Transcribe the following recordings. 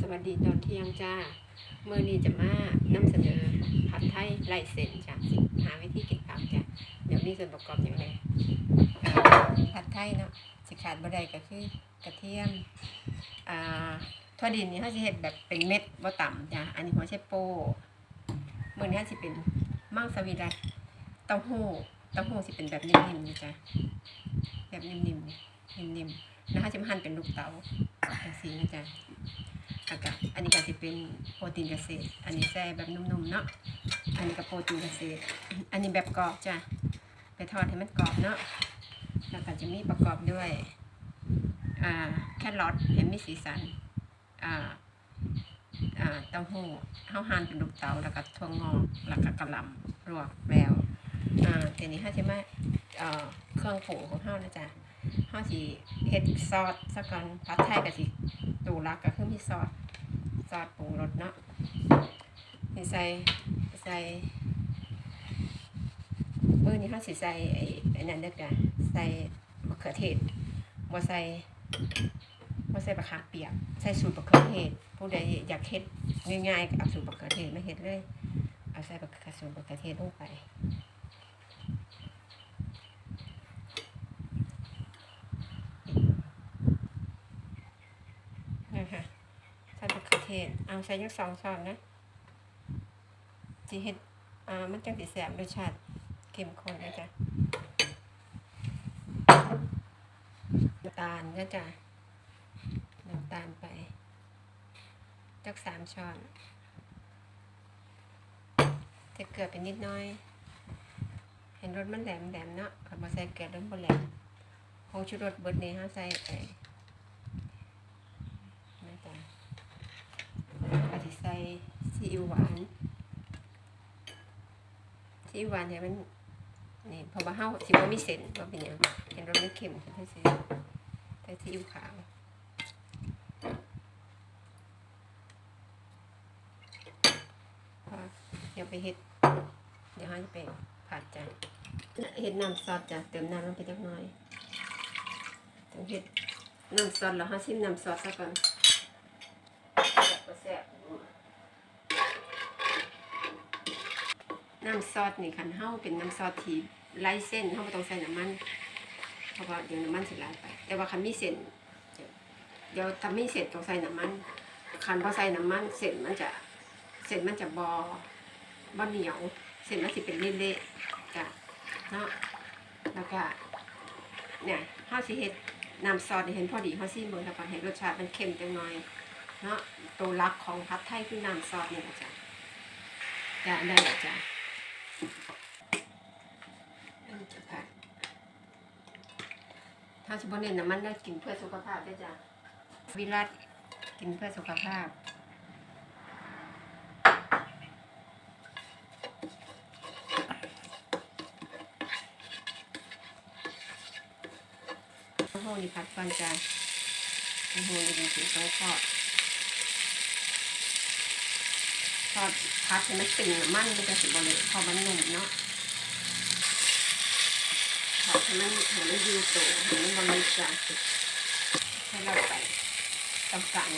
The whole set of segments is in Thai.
สวัสดีตอนเที่ยงจ้าเมื่อนี้จะมานำเสนอผัดไทยไรเส้นจ้ะสิหาวิธีกินผักจ้ะเดี๋ยวมีส่วนประกอบอย่างไรผัดไทยเนาะสิขาดบ่ไดก็คือกระเทียมอ่าทั่วดินนี่เขาสิเฮ็ดแบบเป็นเม็ดบ่ต่ำจ้ะอันนี้หัวไชโป้เมื้อนี้สิเป็นมังสวิรัตเต้าหู้เต้าหู้สิเป็นแบบนิ่มๆนี่จ้ะแบบนิ่มๆนิ่มๆแล้วเขาจะมาหั่นเป็นลูกเต๋าจังซี่นะจ๊ะ อากาศอันนี้ก็จะเป็นโปรตีนเกษตร อันนี้แซ่แบบนุ่มๆเนาะ อันนี้ก็โปรตีนเกษตร อันนี้แบบกรอบจ้ะ ไปทอดให้มันกรอบเนาะ แล้วก็จะมีประกอบด้วยอ่าแครอทให้มีสีสันอ่าอ่าเต้าหู้ข้าวหั่นเป็นลูกเต๋าแล้วก็ถั่วงอกแล้วก็กระลำรวกแล้วอ่าทีนี้ห้าจะมาเอ่เครื่องปรุงของห้าวนะจ๊ะห้าวสิเฮ็ดซอสสักก่อนผัดไทยก็สิตูรักก็คือมีซอส ซอสปรุงรสเนาะมีใส่ใส่มื้อนี้เขาสิใส่ไอ้ไอ้นั่นเด้อจ้ะใส่มะเขือเทศบ่ใส่บ่ใส่มะขามเปียก ใส่สูตรมะเขือเทศ ผู้ใดอยากเฮ็ดง่ายๆเอาสูตรมะเขือเทศมาเฮ็ดเลย เอาใส่มะเขือสูตรมะเขือเทศลงไปนะคะใส่มะเขือ เอาใส่ยักสองช้อนนะสิเฮ็ดอ่ามันจังสิแซ่บรสชาติเข้มข้นนะจ๊ะน้ำตาลก็จะน้ำตาลไปจักสามช้อนจะเกลือไปนิดน้อย เห็นรสมันแหลมแหลมเนาะขับมาใส่เกลือรสบนแหลมผงชูรสเบิดนี้ฮะใส่ไปนะจ๊ะอาทิใส่ ซีอิ๊วหวานซีอิ๊วหวานเนี่ยมันนี่พอมาเฮาสิว่ามีเส้นว่าเป็นยังเห็นรสไม่เค็มใช่สิใส่ซีอิ๊วขาวเดี๋ยวไปเฮ็ด เดี๋ยวเฮาจะไปผัดจ้ะเฮ็ดน้ำซอสจ้ะเติมน้ำลงไปเล็กน้อยต้องเฮ็ดน้ำซอสแล้วเฮาชิมน้ำซอสซะก่อนแซ่บบ่แซ่บ น้ำซอสนี่คันเฮาเป็นน้ำซอสที่ไร้เส้นเฮาบ่ต้องใส่น้ำมัน เพราะว่าเดี๋ยวน้ำมันสิไหลไป แต่ว่าคันมีเส้นเดี๋ยวถ้ามีเส้นต้องใส่น้ำมันคันพอใส่น้ำมันเส้นมันจะเส้นมันจะบอบอเหนียว เส้นมันสิเป็นเละๆจ้ะเนาะแล้วก็เนี่ยเฮาวสิเฮ็ดน้ำซอสเห็นพอดีเฮาวซิเบิ่งแล้วก็เห็นรสชาติมันเค็มจังหน่อยเนาะตัวหลักของผัดไทยคือน้ำซอสนี่แหละจ้ะจะได้จ้ะอันนี้จะผัด ถ้าสมมติเน้นน้ำมันได้กินเพื่อสุขภาพได้จ้ะวิรัตกินเพื่อสุขภาพโอ้โหนี่ผัดก่อนจ้ะโอ้โหนี่เป็นสีต้องทอดทอดพัดให้มันตึงน้ำมันมันจะสิบเลยพอมันหนุ่มเนาะ ทอดให้มันให้มันยูโตให้มันบริจาคให้เราไปต้องการ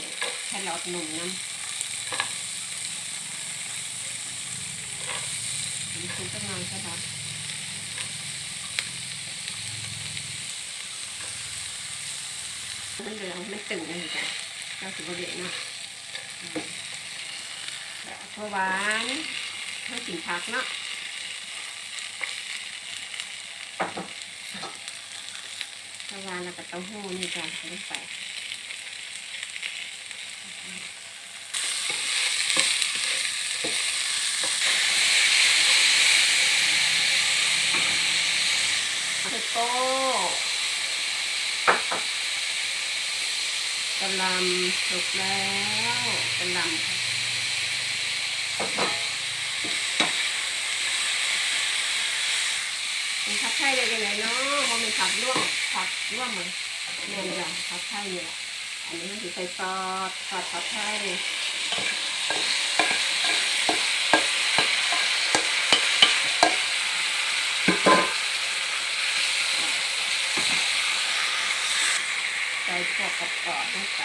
ให้เราหนุ่มน้ำมันคุ้มจะนอนใช่ไหมมันเหลืองไม่ตึงเลยจ้ะเก้าสิบเอ็ดเนาะอืมแล้วพอหวานให้กินผักเนาะพอห วานแล้วก็เต้าหู้นี่จ้ะลงไปเทโก้กะลำสุกแล้วกระลำเป็นผัด ไทยได้ยังไงเนาะมันเป็นผักร่วมผักร่วมเหมือนเนี่ยจ้ะผัดไทยเนี่ยอันนี้มันคือใส่ซอสซอสผัดไทยใส่พวกกระปอบๆลงไป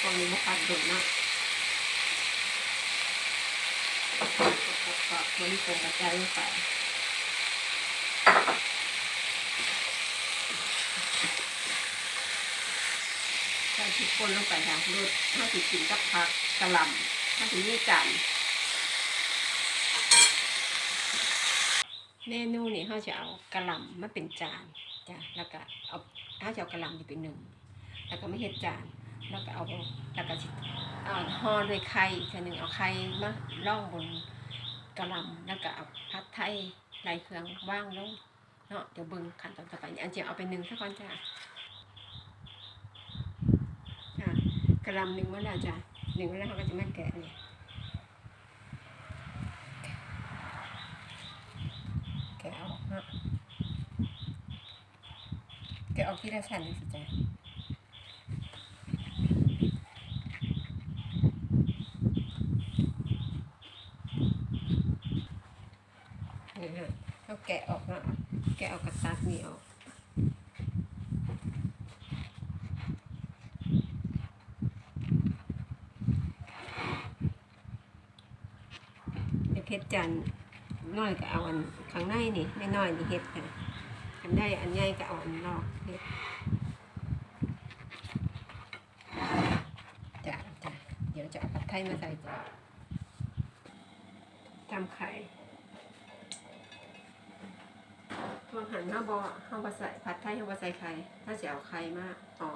ตรงนี้มาปัดดุเนะ ก็มันคงกระจายลงไปใส่ทุกคนลงไปค่ะรสถ้าสิกินกับผักกะหล่ำถ้าสิมีจานเมนูนี่เขาจะเอากะหล่ำมาเป็นจานจ้ะแล้วก็เอาเขาจะเอากะหล่ำนี่เป็นหนึ่งแล้วก็ไม่เห็ดจานแล้วก็เอาแล้วก็สิเอาห่อด้วยไข่อีกหนึ่งเอาไข่มาล่องบน กะลำแล้วก็เอาผัดไทยใส่เครื่องว่างลงเนาะเดี๋ยวเบิ่งขั้นตอนต่อไปอันเจียเอาไปหนึ่งซะก่อนจ้ะจ้ะกะลำหนึ่งเมื่อไหร่จ้ะหนึ่งเมื่อไหร่เขาก็จะมาแกะเนี่ยแกะออกเนาะแกะออกที่ละชั้นเลยสิจ้ะ นี่ฮะเขา แกะออกนะแกะออกกระตักนี่ออกเดี๋ยวเพชรจันน้อยก็เอาอันข้างในนี่ไม่น้อยนี่เฮ็ดค่ะอันได้อันใหญ่ก็เอาอันนอกเฮ็ดจ้ะจ้ะเดี๋ยวจะเอาผัดไทยมาใส่จ้ะทำไข่ ทวงหันห้าบอห้าบอใส่ผัดไทยห้าบอใส่ไข่ถ้าจะเอาไข่มากอ๋อ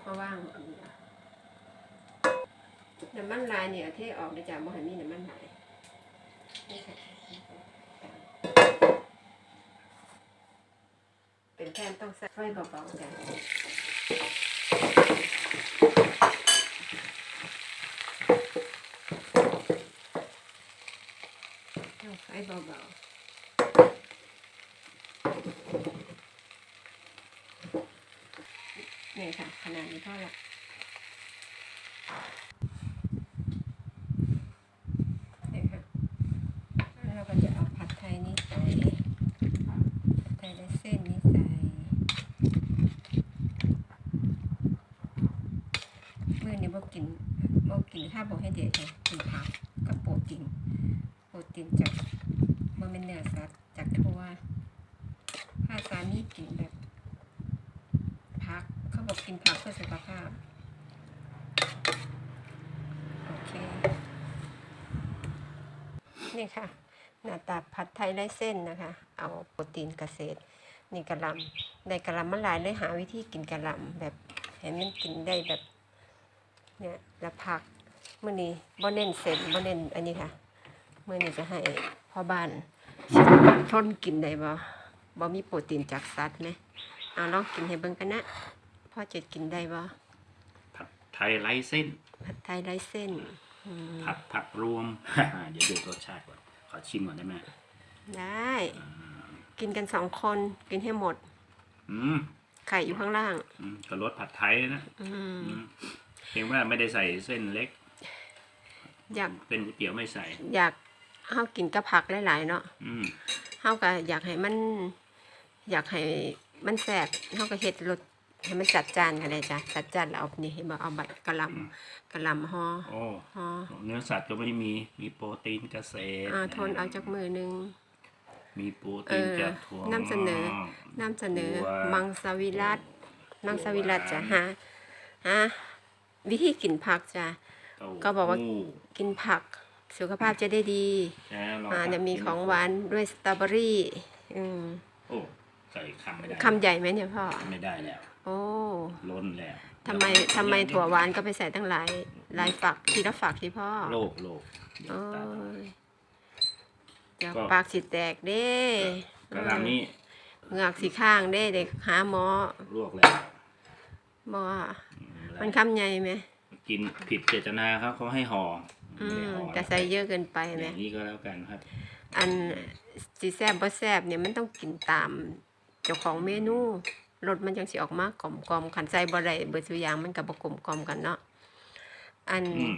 เอามาว่างอันนี้น้ำมันลายเนี่ยเทออกเลยจ้ะบ่ให้มีน้ำมันลายเป็นแทนต้องใส่ไฟเบาๆจ้ะไฟเบาๆ นี่ค่ะขนาดนี้เท่าไหร่นี่ค่ะแล้วเราก็จะเอาผัดไทยนี้ใส่ไทยในเส้นนี้ใส่มือเนี่ยโบกกลิ่นบอกกินถ้าบอกให้เด็กเลยกินผักกับโปรตีนโปรตีนจากมันเป็นเนื้อสัตว์จากทั่ว ถ้าสามีกินแบบพักเขาบอกกินผักเพื่อสุขภาพ โอเค นี่ค่ะ หน้าตาผัดไทยไร้เส้นนะคะ เอาโปรตีนเกษตร นี่กะล่ำในกะลำมันหลายเลยหาวิธีกินกะลำแบบเห็นมันกินได้แบบเนี่ยแล้วผักมื่อนี้บ่เน้นเส้นบ่เน้นอันนี้ค่ะมื่อนี้จะให้พ่อบ้านทนกินได้บ่ บ่มีโปรตีนจากสัตว์ไหมเอาลองกินให้เบิ่งกันนะพ่อจะกินได้บ่ผัดไทยไร้เส้น ผัดไทยไร้เส้นอืมผัดผักรวม เดี๋ยวดูรสชาติก่อน ขอชิมก่อนได้ไหมได้กินกันสองคนกินให้หมด อืมไข่อยู่ข้างล่าง อืมก็รสผัดไทยนะอืมอืมเพียงว่าไม่ได้ใส่เส้นเล็ก อยากเป็นก๋วยเตี๋ยวไม่ใส่ อยากเฮากินกับผักหลายๆเนาะอืม เฮาก็อยากให้มัน อยากให้มันแซ่บเฮาก็เฮ็ดรสให้มันจัดจานกันเลยจ้ะจัดจานแล้วเอานี่ให้บ่เอาบัดกะหล่ำกะหล่ำห่อโอ้ห่อเนื้อสัตว์ก็ไม่มีมีโปรตีนเกษตรอ่าทนเอาจากมือหนึงมีโปรตีนเออจากถั่วนำเสนองอกนำเสนอถั่วมังสวิรัตมังสวิรัตจ้ะถั่วหวานฮะฮะวิธีกินผักจ้ะเต้าก็บอกว่าหู้กินผักสุขภาพจะได้ดีแค่ลองอ่าผัดเดี๋ยวมีกินของหวานด้วยสตรอเบอรี่อืมโอ้ ใส่คำไม่ได้คำใหญ่ไหมเนี่ยพ่อ ไม่ได้แล้ว โอ้ล้นแล้วทำไมทำไมถั่วหวานก็ไปใส่ตั้งหลายหลายฝักทีละฝักที่พ่อโลกโลกเดี๋ยวโอ้ตัดยเดี๋ยวก็ปากสิแตกเด้กระหลำนี้เหงือกสีข้างเด้เด็กหาหมอลวกแล้วหมออืมันคำใหญ่ไหมกินผิดเจตนาครับเขาให้ห่ออืไม่ได้มห่อแต่ใส่เยอะเกินไปอไหมย่างนี้ก็แล้วกันครับ อันสีแซบบ่แซบเนี่ยมันต้องกินตาม เจ้าของเมนูรสมันจังสิออกมากลมกลมๆขันใส่บ่ได้เบิดสุอย่างมันก็บ่กลมกลมๆกันเนาะอันอืม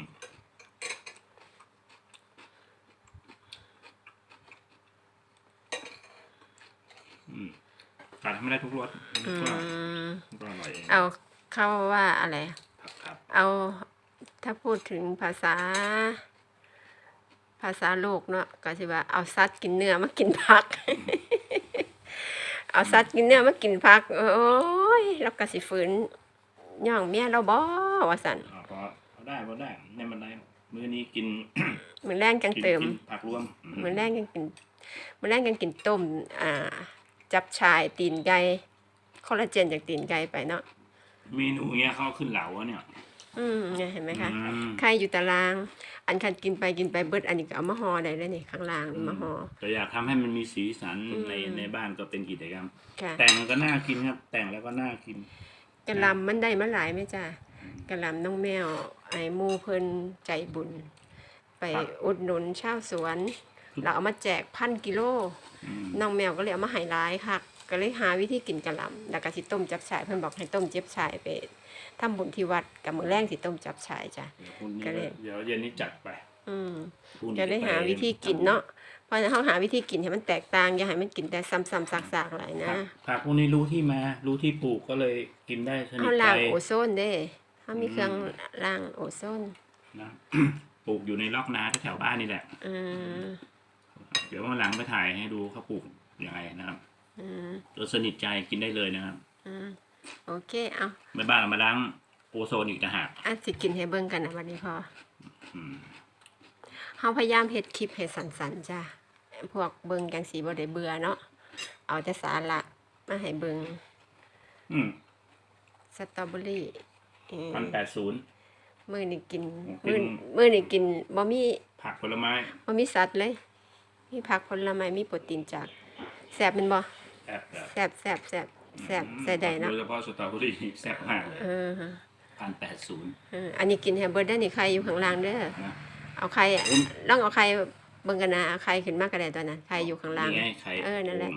อืมทานให้ไม่ได้ทุกรสอืก็มก็อร่อยเองเอาเขาว่าอะไรผักครับเอาถ้าพูดถึงภาษา ภาษาโลกเนาะก็สิว่าเอาสัตว์กินเนื้อมากินผัก เอาสัตว์กินเนื้อมากินผัก โอ้ยเราก็สิฝืนย่องเมียเราบ่ว่าสันอ๋อพอพอได้พอได้ในมันได้มื้อนี้กินมือแรงจังกินเติม กินผักรวมมือแรงกันกินมือแรงกันกินต้ม อ่า จับชายตีนไก่คอลลาเจนจากตีนไก่ไปเนาะ เมนูเนี้ยเขาขึ้นเหลาอะเนี่ย อืมเนี่ยเห็นไหมคะอืมใครอยู่ตาราง อันคันกินไปกินไปเบิดอันนี้ก็เอามาห่อได้แล้วนี่ข้างล่างนี่มาห่อ แต่อยากทำให้มันมีสีสันอืมในในบ้านก็เป็นกิจกรรม ค่ะแต่งก็น่ากินครับ แต่งแล้วก็น่ากิน กะหลำมันได้มาหลายไหมจ้ะกะหลำน้องแมว ไอ้หมูเพิ่นใจบุญ ไปครับ อุดหนุนชาวสวน เราเอามาแจกพันกิโล อืมน้องแมวก็เลยเอามาให้ร้ายค่ะ ก็เลยหาวิธีกินกะหล่ำแล้วก็สิต้มจับฉ่ายเพิ่นบอกให้ต้มเจ็บฉ่ายไป ทำบุญที่วัดกับมื้อแรงสิต้มจับฉ่ายจ้ะเดี๋ยวพรุ่งนี้ก็เลย เดี๋ยวเย็นนี้จัดไปอืม พรุ่งนี้จะได้หาปวิธีกินเนาะ เพราะเขาหาวิธีกินให้มันแตกต่างอย่าให้มันกินแต่ซ้ำๆซากๆหลายผันะกผักพวกนี้รู้ที่มา รู้ที่ปลูกก็เลยกินได้สนิทเขาใจล้างโอโซนเด้เขามีอืมเครื่องล้างโอโซนนะ ปลูกอยู่ในลอกนาแถวๆบ้านนี่แหละ อืมเดี๋ยววันหลังไปถ่ายให้ดูเขาปลูกยังไงนะครับอืมตัวสนิทใจกินได้เลยนะครับ อืม โอเคเอาแม่บ้านเอามาล้างโอโซนอีกต่างหากอันสิกินให้เบิ่งกันนะวันนี้พออืมเฮาพยายามเฮ็ดคลิปให้สั้นๆจ้ะพวกเบิ่งจังสีบ่ได้เบื่อเนาะเอาแต่สาระมาให้เบิ่งอืมสตรอเบอรี่เอ่อพันแปดศูนย์ มื้อนี้กินกินมื้อมื้อนี้กินบ่มีผักผลไม้บ่มีสัตว์เลย มีผักผลไม้มีโปรตีนจากแซ่บแม่นบ่ แอบแบบแซ่บแซ่บแซ่บ แซ่บใส่ได้เนาะโดยเฉพาะสตรอเบอรี่แซ่บมากเออพันแปดศูนย์เอออันนี้กินให้เบิดได้นี่ไข่อยู่ข้างล่างเด้อนะเอาไข่อะอืมลองเอาไข่เบิ่งกันนะเอาไข่ขึ้นมาก็ได้ตัวนั้นไข่อยู่ข้างล่าง นี่ไงไข่เออนั่นแหละ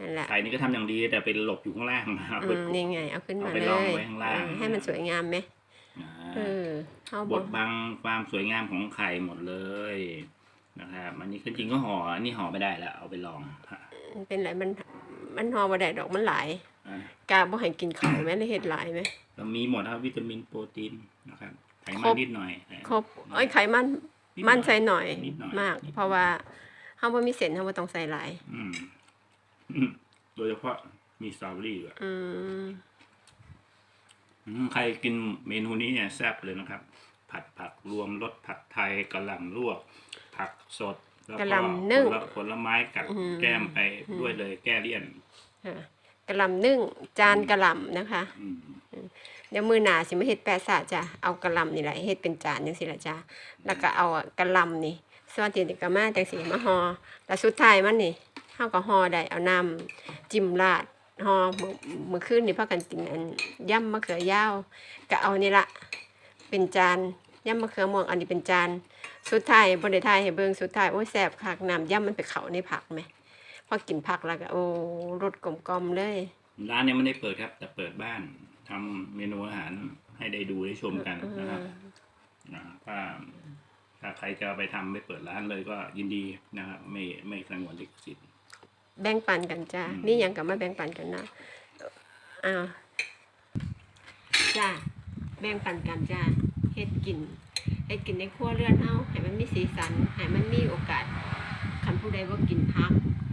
นั่นแหละไข่นี่ก็ทำอย่างดีแต่เป็นหลบอยู่ข้างล่างนะครับ อืมนี่ไง เอาขึ้นมาเอาไปเลลองยไว้ข้างล่าง เออให้มันสวยงามไหมอ่าเออเฮาบบอดบังความสวยงามของไข่หมดเลยนะครับอันนี้คือจริงก็ห่ออันนี้ห่อไม่ได้แล้วเอาไปลองฮะเป็นไรมัน มันหอบ่ได้ดอกมันหลายอะกาบ่ให้กินข้าวแม่เลยเฮ็ดหลายไหม เรามีหมดครับวิตามินโปรตีนนะครับไขคมัรนบ นิดหน่อยครบเอ้ยไขมันดหอยมันใส่หน่อยนิดหน่อยมาก นิดหน่อยเพราะว่าเฮาบ่มีเส้นเฮาบ่ต้องใส่หลาย อืมอืมโดยเฉพาะมีสตรอเบอรี่ด้วยอืมอืมใครกินเมนูนี้เนี่ยแซ่บเลยนะครับ ผัดผักรวมรสผัดไทยกะหล่ำลวก ผักสด แล้วกะก็หล่ำนึ่งผลผลไม้กัดอืม แก้มไปด้วยเลยแก้เลี่ยน ค่ะกะหล่ำนึ่งจานกะหล่ำนะคะ อืมเดี๋ยวมื้อหน้าสิมาเฮ็ดแปะซะจ้ะเอากะหล่ำนี่แหละเฮ็ดเป็นจานจังซี่ล่ะจ้ะแล้วก็เอากะหล่ำนี่ส่วนที่นี่ก็มาจังซี่มาห่อแล้วสุดท้ายมันนี่เฮาก็ห่อได้เอาน้ำจิ้มราดห่อมื้อมื้อคืนนี่พากันกินอันยำมะเขือยาวก็เอานี่ละเป็นจาน ยำมะเขือม่วงอันนี้เป็นจานสุดท้ายบ่ได้ทายให้เบิ่งสุดท้ายโอ้ยแซ่บคักน้ำยำมันไปเข้าในผักแหมพอกินผักแล้วก็โอ้รสกลมๆเลยร้านเนี่ยไม่ได้เปิดครับ แต่เปิดบ้านทำเมนูอาหารให้ได้ดูได้ชมกันนะครับนะถ้าถ้าใครจะเอาไปทำไปเปิดร้านเลยก็ยินดีนะครับไม่ไม่สงวนลิขสิทธิ์แบ่งปันกันจ้าอืมนี่ยังกับมาแบ่งปันกันนะอ้าวจ้าแบ่งปันกันจ้า เฮ็ดกินเฮ็ดกินในครัวเรือนเฮาให้มันมีสีสันให้มันมีโอกาสคันผู้ใดว่ากินผัก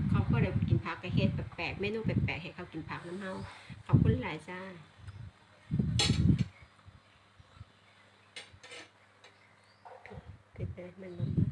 เขาก็ได้กินผักก็เฮ็ดแปลกๆเมนูแปลกๆให้เขากินผักน้ำเฮาขอบคุณหลายจ้าติดเลยมัน